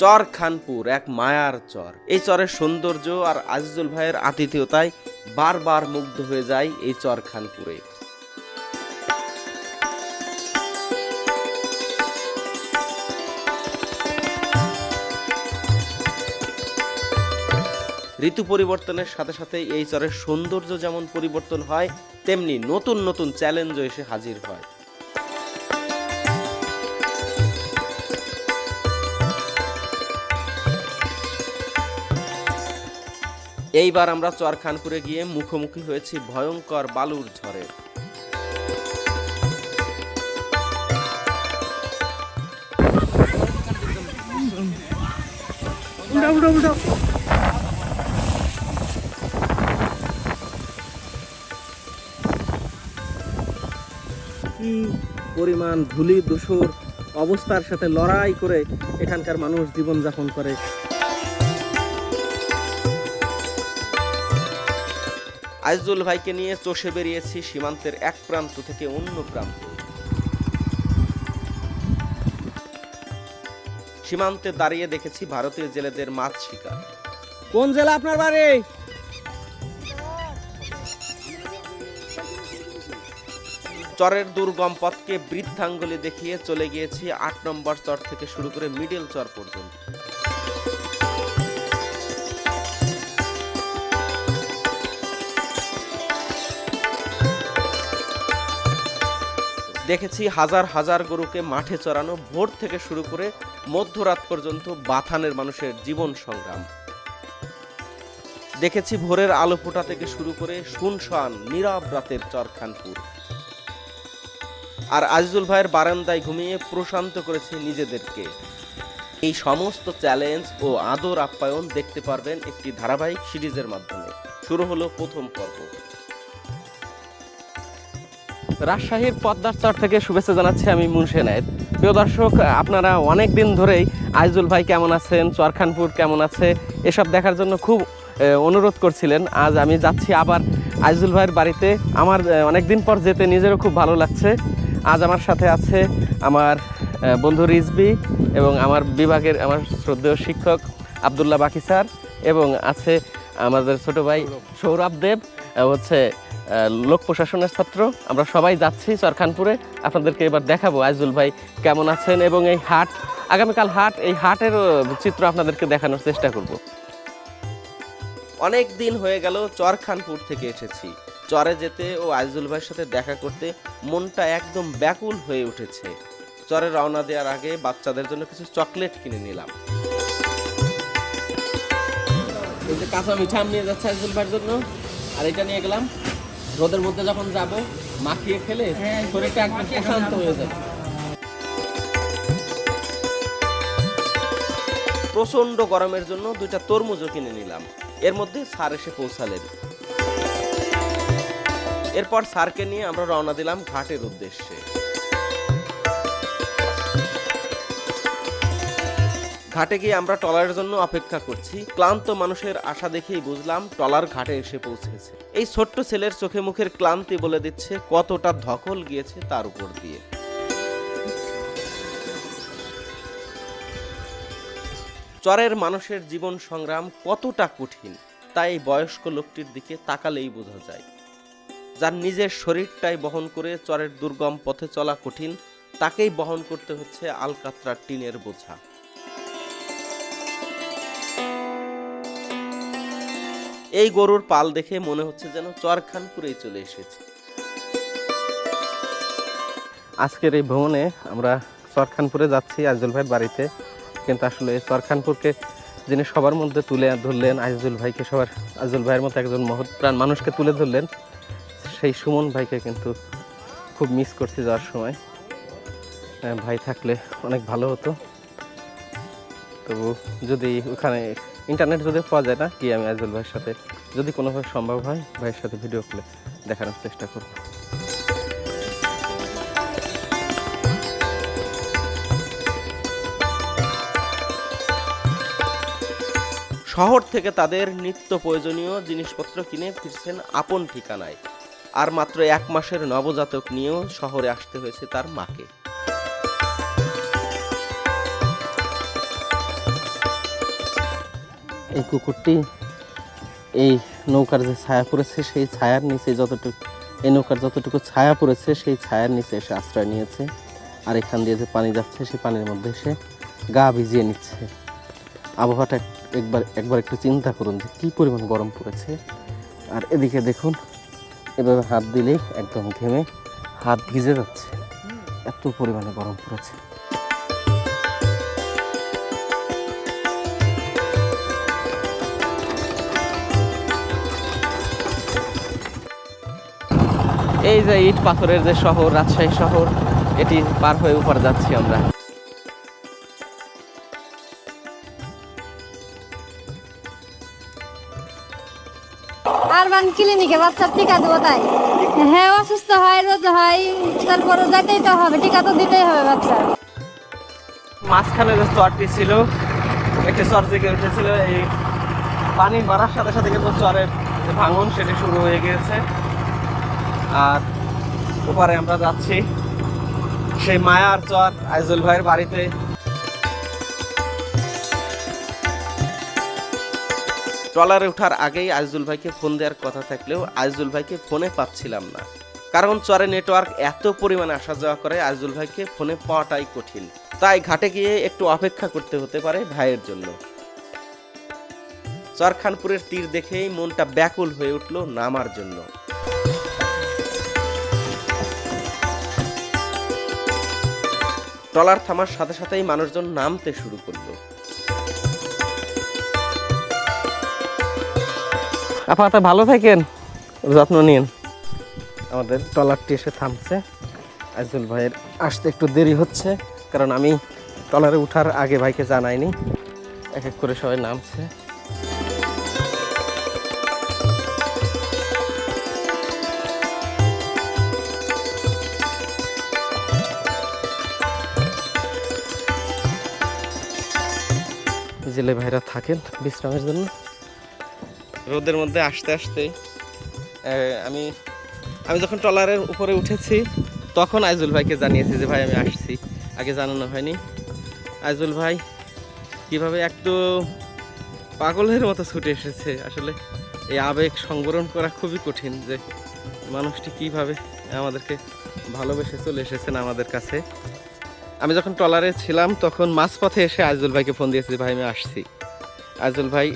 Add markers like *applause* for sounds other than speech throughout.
চর খানপুর, এক মায়ার চর। এই চরের সৌন্দর্য আর আজিজুল ভাইয়ের আতিথেয়তায় বারবার মুগ্ধ হয়ে যায় এই চর খানপুরে। ঋতু পরিবর্তনের সাথে সাথে এই চরের সৌন্দর্য যেমন পরিবর্তন হয়, তেমনি নতুন নতুন চ্যালেঞ্জও এসে হাজির হয়। এইবার আমরা চরখানপুরে গিয়ে মুখোমুখি হয়েছি ভয়ঙ্কর বালুর ঝড়ের কি পরিমাণ ধুলি দূষর অবস্থার সাথে লড়াই করে এখানকার মানুষ জীবনযাপন করে। আইজুল ভাইকে নিয়ে চষে বেরিয়েছি সীমান্তের এক প্রান্ত থেকে অন্য প্রান্ত। সীমান্তে দাঁড়িয়ে দেখেছি ভারতীয় জেলেদের মাছ শিকার। কোন জেলা আপনার বাড়ি? চরের দুর্গম পথকে বৃদ্ধাঙ্গুলি দেখিয়ে চলে গিয়েছি আট নম্বর চর থেকে শুরু করে মিডল চর পর্যন্ত। দেখেছি হাজার হাজার গরুকে মাঠে চড়ানো, ভোর থেকে শুরু করে মধ্যরাত পর্যন্ত বাথানের মানুষের জীবন সংগ্রাম। দেখেছি ভোরের আলো ফোটা থেকে শুরু করে শুনশান, নীরব রাতের চরখানপুর। আর আজিজুল ভাইয়ের বারান্দায় ঘুমিয়ে প্রশান্ত করেছে নিজেদেরকে। এই সমস্ত চ্যালেঞ্জ ও আদর আপ্যায়ন দেখতে পারবেন একটি ধারাবাহিক সিরিজের মাধ্যমে। শুরু হলো প্রথম পর্ব। রাজশাহীর পদ্মার চর থেকে শুভেচ্ছা জানাচ্ছি আমি মুনসে নায়েব প্রিয় দর্শক, আপনারা অনেক দিন ধরেই আইজুল ভাই কেমন আছেন, চরখানপুর কেমন আছে, এসব দেখার জন্য খুব অনুরোধ করছিলেন। আজ আমি যাচ্ছি আবার আইজুল ভাইয়ের বাড়িতে। আমার অনেক দিন পর যেতে নিজেরও খুব ভালো লাগছে। আজ আমার সাথে আছে আমার বন্ধু রিজবি এবং আমার বিভাগের আমার শ্রদ্ধেয় শিক্ষক আবদুল্লাহ বাকি স্যার এবং আছে আমাদের ছোট ভাই সৌরভ দেব হচ্ছে লোক প্রশাসনের ছাত্র। আমরা সবাই যাচ্ছি চরখানপুরে। আপনাদেরকে এবার দেখাবো। আইজুল ভাই কেমন আছেন এবং এই হাট? আগামীকাল হাট, এই হাটের চিত্র আপনাদেরকে দেখানোর চেষ্টা করব। অনেক দিন হয়ে গেল চরখানপুর থেকে এসেছি। চরে যেতে ও আইজুল ভাইয়ের সাথে দেখা করতে মনটা একদম ব্যাকুল হয়ে উঠেছে। চরে রওনা দেওয়ার আগে বাচ্চাদের জন্য কিছু চকলেট কিনে নিলাম। কাঁচা মিঠা নিয়ে যাচ্ছে আইজুল ভাইয়ের জন্য। আর এটা নিয়ে গেলাম। রোদের মধ্যে যখন যাব মাখিয়ে খেলে শরীরটা একদম প্রশান্ত হয়ে যাবে প্রচণ্ড গরমের জন্য দুইটা তরমুজও কিনে নিলাম। এর মধ্যে স্যার এসে পৌঁছালেন। এরপর স্যারকে নিয়ে আমরা রওনা দিলাম ঘাটের উদ্দেশ্যে। ঘাটে গিয়ে আমরা ট্রলারের জন্য অপেক্ষা করছি। ক্লান্ত মানুষের আশা দেখেই বুঝলাম ট্রলার ঘাটে এসে পৌঁছেছে। এই ছোট্ট ছেলের চোখে মুখের ক্লান্তি বলে দিচ্ছে কতটা ধকল গিয়েছে তার উপর দিয়ে। চরের মানুষের জীবন সংগ্রাম কতটা কঠিন, তাই বয়স্ক লোকটির দিকে তাকালেই বোঝা যায়। যার নিজের শরীরটাই বহন করে চরের দুর্গম পথে চলা কঠিন, তাকেই বহন করতে হচ্ছে আলকাত্রার টিনের বোঝা। এই গরুর পাল দেখে মনে হচ্ছে যেন চরখানপুরেই চলে এসেছে। আজকের এই ভ্রমণে আমরা চরখানপুরে যাচ্ছি আইজুল ভাইয়ের বাড়িতে। কিন্তু আসলে চরখানপুরকে যিনি সবার মধ্যে তুলে ধরলেন, আইজুল ভাইকে সবার, আইজুল ভাইয়ের মতো একজন মহৎ প্রাণ মানুষকে তুলে ধরলেন, সেই সুমন ভাইকে কিন্তু খুব মিস করছি যাওয়ার সময়। ভাই থাকলে অনেক ভালো হতো। তবু যদি ওখানে ইন্টারনেট যদি পাওয়া যায় না, কি আমি আইজুল ভাইয়ের সাথে? যদি কোনোভাবে সম্ভব হয়, ভাইয়ের সাথে ভিডিও কলে দেখানোর চেষ্টা করব। শহর থেকে তাদের নিত্য প্রয়োজনীয় জিনিসপত্র কিনে ফিরছেন আপন ঠিকানায়। আর মাত্র এক মাসের নবজাতক নিয়েও শহরে আসতে হয়েছে তার মাকে। এই কুকুরটি এই নৌকার যে ছায়া পড়েছে, সেই ছায়ার নিচে যতটুকু এই নৌকার যতটুকু ছায়া পড়েছে, সেই ছায়ার নিচে এসে আশ্রয় নিয়েছে। আর এখান দিয়ে যে পানি যাচ্ছে, সেই পানির মধ্যে এসে গা ভিজিয়ে নিচ্ছে। আবহাওয়াটা এক- একবার একবার একটু চিন্তা করুন যে কী পরিমাণ গরম পড়েছে। আর এদিকে দেখুন, এভাবে হাত দিলেই একদম ঘেমে হাত ভিজে যাচ্ছে। এত পরিমাণে গরম পড়েছে। এই যে ইট পাথরের যে শহর রাজশাহী শহর এটি পার হয়ে উপর যাচ্ছি আমরা। আরবান ক্লিনিকে বাচ্চার টিকা দেবো তাই? হ্যাঁ অসুস্থ হয় রোজ হয় তারপরে যাইতেই তো হবে টিকা তো দিতেই হবে বাচ্চার। মাঝখানে যে চরটি ছিল একটি চর জেগে উঠেছিল এই পানি বাড়ার সাথে সাথে কিন্তু চরের যে ভাঙন সেটি শুরু হয়ে গিয়েছে। আর ওপারে আমরা যাচ্ছি। সেই মায়ার চর আইজুল ভাইয়ের বাড়িতে। ট্রলারে ওঠার আগেই আইজুল ভাইকে ফোন দেওয়ার কথা থাকলেও আইজুল ভাইকে ফোনে পাচ্ছিলাম না। কারণ চরে নেটওয়ার্ক এত পরিমাণে আসা যাওয়া করে আইজুল ভাইকে ফোনে পাওয়াটাই কঠিন। তাই ঘাটে গিয়ে একটু অপেক্ষা করতে হতে পারে ভাইয়ের জন্য। চরখানপুরের তীর দেখেই মনটা ব্যাকুল হয়ে উঠল নামার জন্য। ট্রলার থামার সাথে সাথেই মানুষজন নামতে শুরু করল। আপাতত ভালো থাকেন। যত্ন নিন আমাদের ট্রলারটি এসে থামছে। আইজুল ভাইয়ের আসতে একটু দেরি হচ্ছে কারণ আমি ট্রলারে উঠার আগে ভাইকে জানাইনি। এক এক করে সবাই নামছে। জেলে ভাইরা থাকেন বিশ্রামের জন্য? রোদের মধ্যে আসতে আসতে আমি আমি যখন ট্রলারের উপরে উঠেছি, তখন আইজুল ভাইকে জানিয়েছি যে, ভাই, আমি আসছি। আগে জানানো হয়নি। আইজুল ভাই, কীভাবে একটু পাগলের মতো ছুটে এসেছে। আসলে এই আবেগ সংবরণ করা খুবই কঠিন যে, মানুষটি কীভাবে আমাদেরকে ভালোবেসে চলে এসেছেন আমাদের কাছে। আমি যখন ট্রলারে ছিলাম, তখন মাঝপথে এসে আইজুল ভাইকে ফোন দিয়েছি ভাই, আমি আসছি। আইজুল ভাই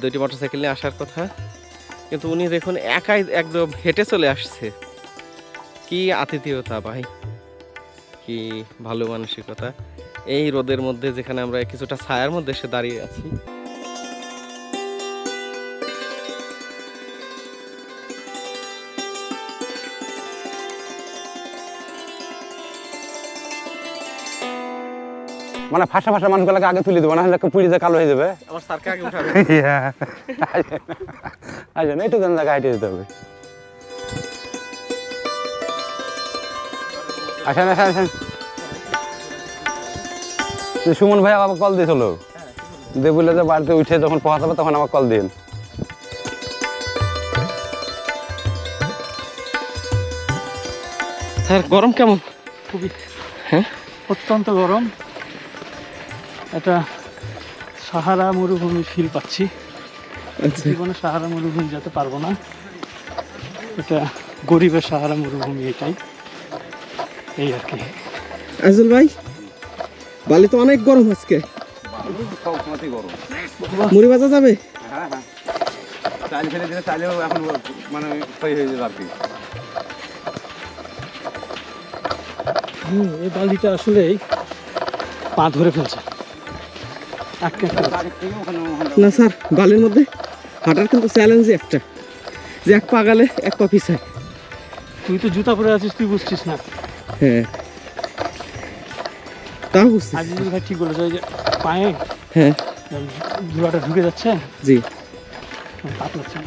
দুইটি মোটরসাইকেল নিয়ে আসার কথা। কিন্তু উনি দেখুন একাই একদম হেঁটে চলে আসছে। কি আতিথেয়তা, ভাই। কি ভালো মানসিকতা। এই রোদের মধ্যে যেখানে আমরা কিছুটা ছায়ার মধ্যে এসে দাঁড়িয়ে আছি। মানে ফাঁসা ফাঁসা মানুষগুলোকে আগে তুলে দেবো না হলে পুড়ি যে কালো হয়ে যাবে। আমার স্যারকে আগে উঠাবে। আসেন একটু কোন জায়গায় হাইটে যেতে হবে। আসেন আসেন আসেন। সুমন ভাই আমাকে কল দিয়েছিল। দিয়ে বললে যে বাড়িতে উঠে যখন পৌঁছাবে তখন আমাকে কল দিন স্যার গরম কেমন? খুবই। হ্যাঁ? অত্যন্ত গরম। এটা সাহারা মরুভূমি ফিল পাচ্ছি। জীবনে সাহারা মরুভূমি যেতে পারব না। এটা গরিবের সাহারা মরুভূমি এটাই। এই আর কি। আইজুল ভাই বালি তো অনেক গরম আজকে। গরম মুড়ি ভাজা যাবে? চাল ফেলে দিলে চালেও এখন মানে হয়ে যাবে আর কি হুম, এই বালিটা আসলেই পা ধরে ফেলছে। আটকে। না স্যার বালির মধ্যে হাঁটার কিন্তু চ্যালেঞ্জই একটা। যে এক পা গেলে এক পা পিছায়। তুই তো জুতা পরে আছিস তুই বুঝছিস না। হ্যাঁ। তাও বুঝছি। আজিজুল ভাই ঠিক বলেছে ওই যে পায়ে হ্যাঁ। ধুলাটা ঢুকে যাচ্ছে? জি। লাগছে।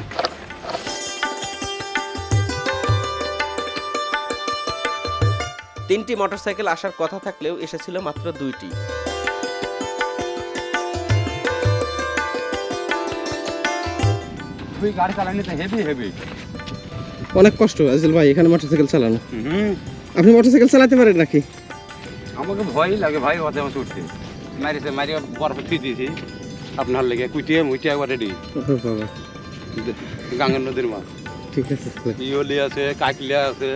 তিনটি মোটরসাইকেল আসার কথা থাকলেও এসেছিল মাত্র দুইটি। তুই গাড়ি চালানি তো হেভি হেভি। অনেক কষ্ট আজল ভাই এখানে মোটরসাইকেল চালানো। হুম। আপনি মোটরসাইকেল চালাতে পারেন নাকি? আমাকে ভয়ই লাগে ভাই অত আমার উঠতে মারিছে মারি বরফ ছুঁয়ে দিয়েছি। আপনার লেগে কুইটিয়ে মুইটিয়ে একবার রেডি বাবা। গাঙ্গের নদীর মাছ। ঠিক আছে ইয়লি আছে কাকলিয়া আছে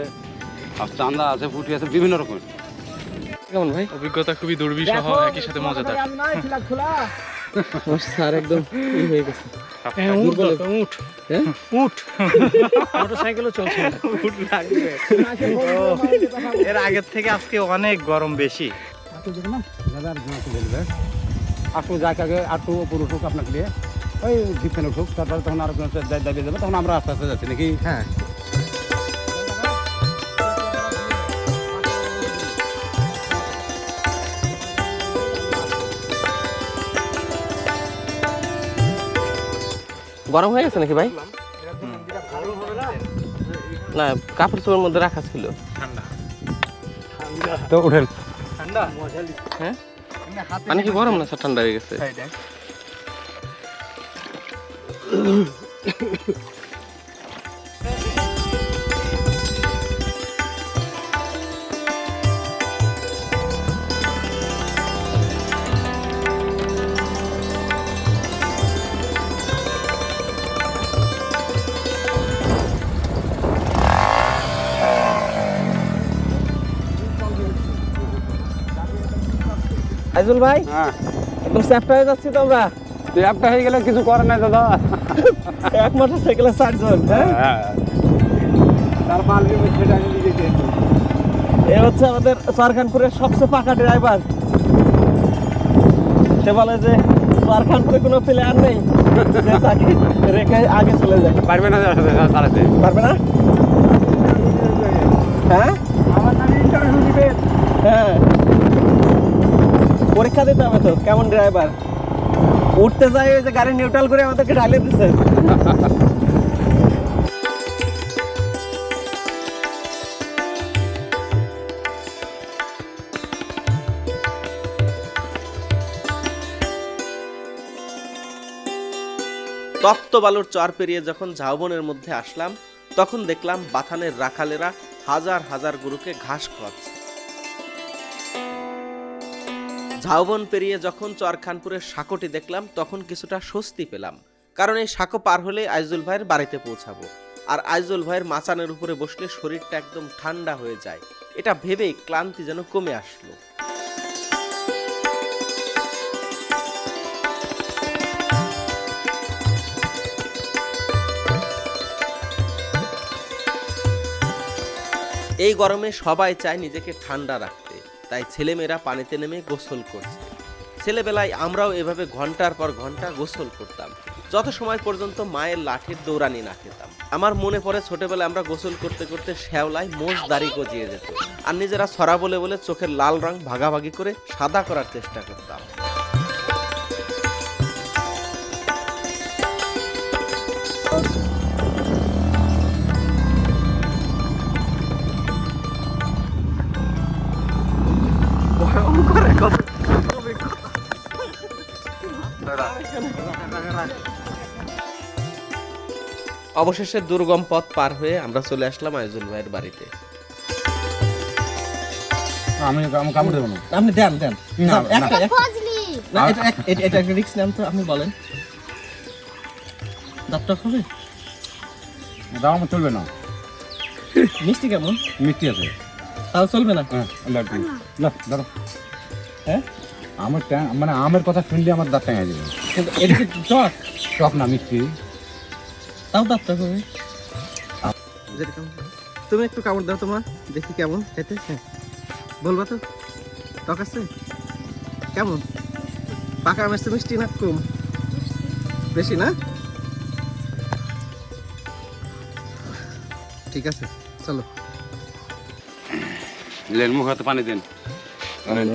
আর চান্দা আছে পুঁটি আছে বিভিন্ন রকমের। কেমন ভাই? অভিজ্ঞতা খুবই দুর্বিষহ একই সাথে মজাদার। আমার স্যার একদম ই হয়ে গেছে। হ্যাঁ উঠ উঠ হ্যাঁ? *laughs* *laughs* এর আগের থেকে আজকে অনেক গরম বেশি। একটু যাক আগে একটু উপর উঠুক আপনাকে দিয়ে ওই ডিফেন উঠুক তারপরে তখন আরও দাবি যাবে তখন আমরা আস্তে আস্তে যাচ্ছি নাকি? হ্যাঁ। গরম হয়ে গেছে নাকি ভাই? না কাপড় চোপড়ের মধ্যে রাখা ছিল। তো উঠেন। হ্যাঁ? পানি কি গরম না? স্যার ঠান্ডা হয়ে গেছে? *coughs* আইজুল ভাই? হ্যাঁ। একদম চ্যাপ্টা হয়ে যাচ্ছি তো আমরা তুই হয়ে গেলে কিছু করার নাই দাদা। এক মোটর সাইকেলে হ্যাঁ? হ্যাঁ তার এ হচ্ছে আমাদের সরখানপুরের সবচেয়ে পাকা ড্রাইভার সে বলে যে সরখানপুরে কোনো প্লেয়ার নেই যে তাকে রেখে আগে চলে যায়। পারবে না পারবে না? হ্যাঁ? আমার নামে ইন্টারভিউ দিবেন। হ্যাঁ। পরীক্ষা দিতে হবে তো, কেমন ড্রাইভার উঠতে যাই ওই যে গাড়ি নিউট্রাল করে আমাদেরকে ঢালিয়ে দিচ্ছে তপ্ত বালুর চর পেরিয়ে যখন ঝাউবনের মধ্যে আসলাম, তখন দেখলাম বাথানের রাখালেরা হাজার হাজার গরুকে ঘাস খাওয়াচ্ছে ঝাউবন পেরিয়ে যখন চরখানপুরের সাঁকোটি দেখলাম, তখন কিছুটা স্বস্তি পেলাম। কারণ এই সাঁকো পার হলে আইজুল ভাইয়ের বাড়িতে পৌঁছাবো। আর আইজুল ভাইয়ের মাচানের উপরে বসলে শরীরটা একদম ঠান্ডা হয়ে যায়। এটা ভেবেই ক্লান্তি যেন কমে আসলো। এই গরমে সবাই চায় নিজেকে ঠান্ডা রাখতে। তাই ছেলেমেয়েরা পানিতে নেমে গোসল করছে। ছেলেবেলায় আমরাও এভাবে ঘণ্টার পর ঘণ্টা গোসল করতাম। যত সময় পর্যন্ত মায়ের লাঠির দৌড়ানি না খেতাম। আমার মনে পড়ে ছোটবেলায় আমরা গোসল করতে করতে শ্যাওলায় মোষ দাড়ি গজিয়ে যেত। আর নিজেরা ছড়া বলে বলে চোখের লাল রং ভাগাভাগি করে সাদা করার চেষ্টা করতাম। অবশেষে দুর্গম পথ পার হয়ে আমরা চলে আসলাম আইজুল ভাইয়ের বাড়িতে। আমি আমি কামড় দেবো না। আপনি দেন দেন। একটা ফজলি। না, এটা এটা- একটা রিক্স নেন তো আপনি বলেন। দাঁতটা হবে দাও আমার চলবে না। মিষ্টি কেমন? মিষ্টি আছে। তাও চলবে না। হ্যাঁ লাড্ডু না ধরো হ্যাঁ? আমার মানে আমের কথা শুনলে আমার দাঁত ট্যাঙা যাবে। কিন্তু এটা কি টক টক না মিষ্টি। তাও দাঁতটা হবে। তুমি একটু কামড় দাও তোমার দেখি কেমন খেতে? হ্যাঁ। বলবা তো? টক আছে? কেমন? পাকা আমের মিষ্টি না কম? বেশি না? ঠিক আছে চলো। লেন মুখ হাতে পানি দেন। হ্যাঁ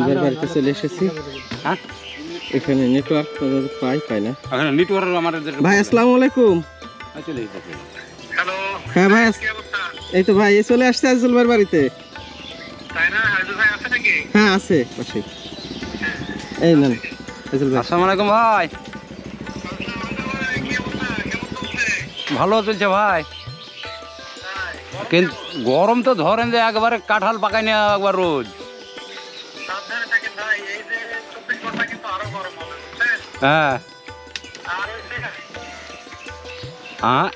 ভাইয়ের বাড়িতে চলে এসেছি। হ্যাঁ? এখানে নেটওয়ার্ক পাই পাই না। নেটওয়ার্ক আমাদের ভাই আসসালামু আলাইকুম। হ্যাঁ ভাই এই তো ভাই চলে আসছে আজুল ভাইয়ের বাড়িতে। হ্যাঁ আছে পাশে এই নেন আসসালামু আলাইকুম ভাই। ভালো চলছে ভাই। কিন্তু গরম তো ধরেন যে একবারে কাঁঠাল পাকাই নিয়ে একবার রোজ। হ্যাঁ। হ্যাঁ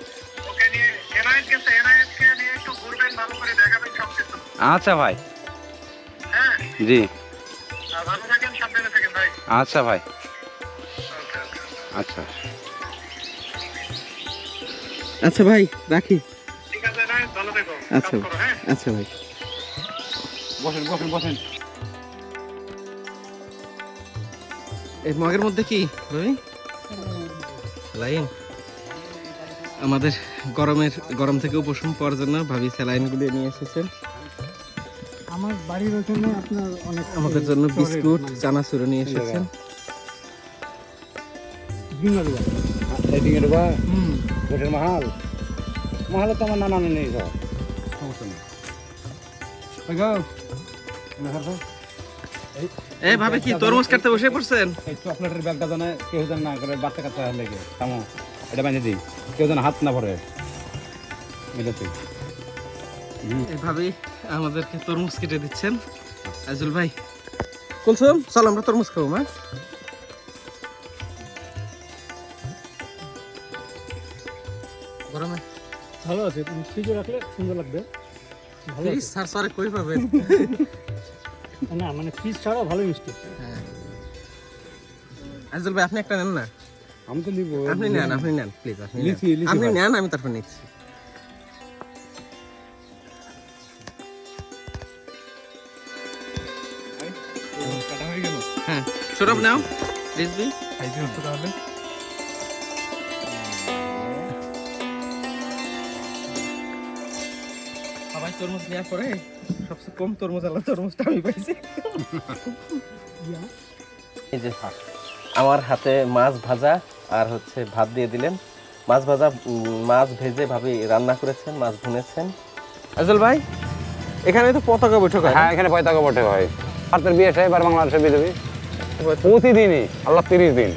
আচ্ছা ভাই। জি। আচ্ছা ভাই। আচ্ছা। আচ্ছা ভাই রাখি। আচ্ছা আচ্ছা ভাই। বসেন বসেন বসেন। এই মগের মধ্যে কি রবি লাইন আমাদের গরমের গরম থেকে উপশম পাওয়ার জন্য ভাবি স্যালাইনগুলি নিয়ে এসেছেন। আমার বাড়ির ওখানে আপনার অনেক আমাদের জন্য বিস্কুট চানাচুরো নিয়ে এসেছেন। এদিকে ঢোকা ওটার মাহাল। মাহালে তো আমার নানা নেই সব সমস্যা নেই। ওই গো মেহার ভাই, এ ভাবে কি তরমুজ কাটতে বসে পড়ছেন? এই চকলেটের ব্যাগটা জানে কেউ যেন না করে বাচ্চা কাচ্চা লেগে। থামো এটা বানিয়ে দিই। কেউ যেন হাত না ভরে। এটাতে এভাবেই আমাদেরকে তরমুজ কেটে দিচ্ছেন। আজুল ভাই। কুলসুম চল আমরা তরমুজ খাব মা। ভালো আছে তুমি ফ্রিজে রাখলে সুন্দর লাগবে। ভালো প্লিজ স্যার স্যার কই পাবেন? না মানে ফ্রিজ ছাড়াও ভালো মিষ্টি। আজুল ভাই আপনি একটা নেন না? আমি তো নিবো আপনি নেন আপনি নেন প্লিজ আপনি নেন। আপনি নেন আমি তারপর নিচ্ছি। হয়ে হ্যাঁ সৌরভ নাও রিজবি খাইতে হতো তাহলে। তরমুজ নেওয়ার পরে সবচেয়ে কম তরমুজ আলা তরমুজটা আমি পাইছি। এই যে আমার হাতে মাছ ভাজা আর হচ্ছে ভাত দিয়ে দিলেন। মাছ ভাজা মাছ ভেজে ভাবি রান্না করেছেন মাছ ভুনেছেন। আজল ভাই এখানে তো পতাকা বৈঠক হয় হ্যাঁ এখানে পয়তাকা বটে হয়। ভারতের বিয়ে সাহেব আর বাংলাদেশের বিধবী। প্রতিদিনই আল্লাহ তিরিশ দিন।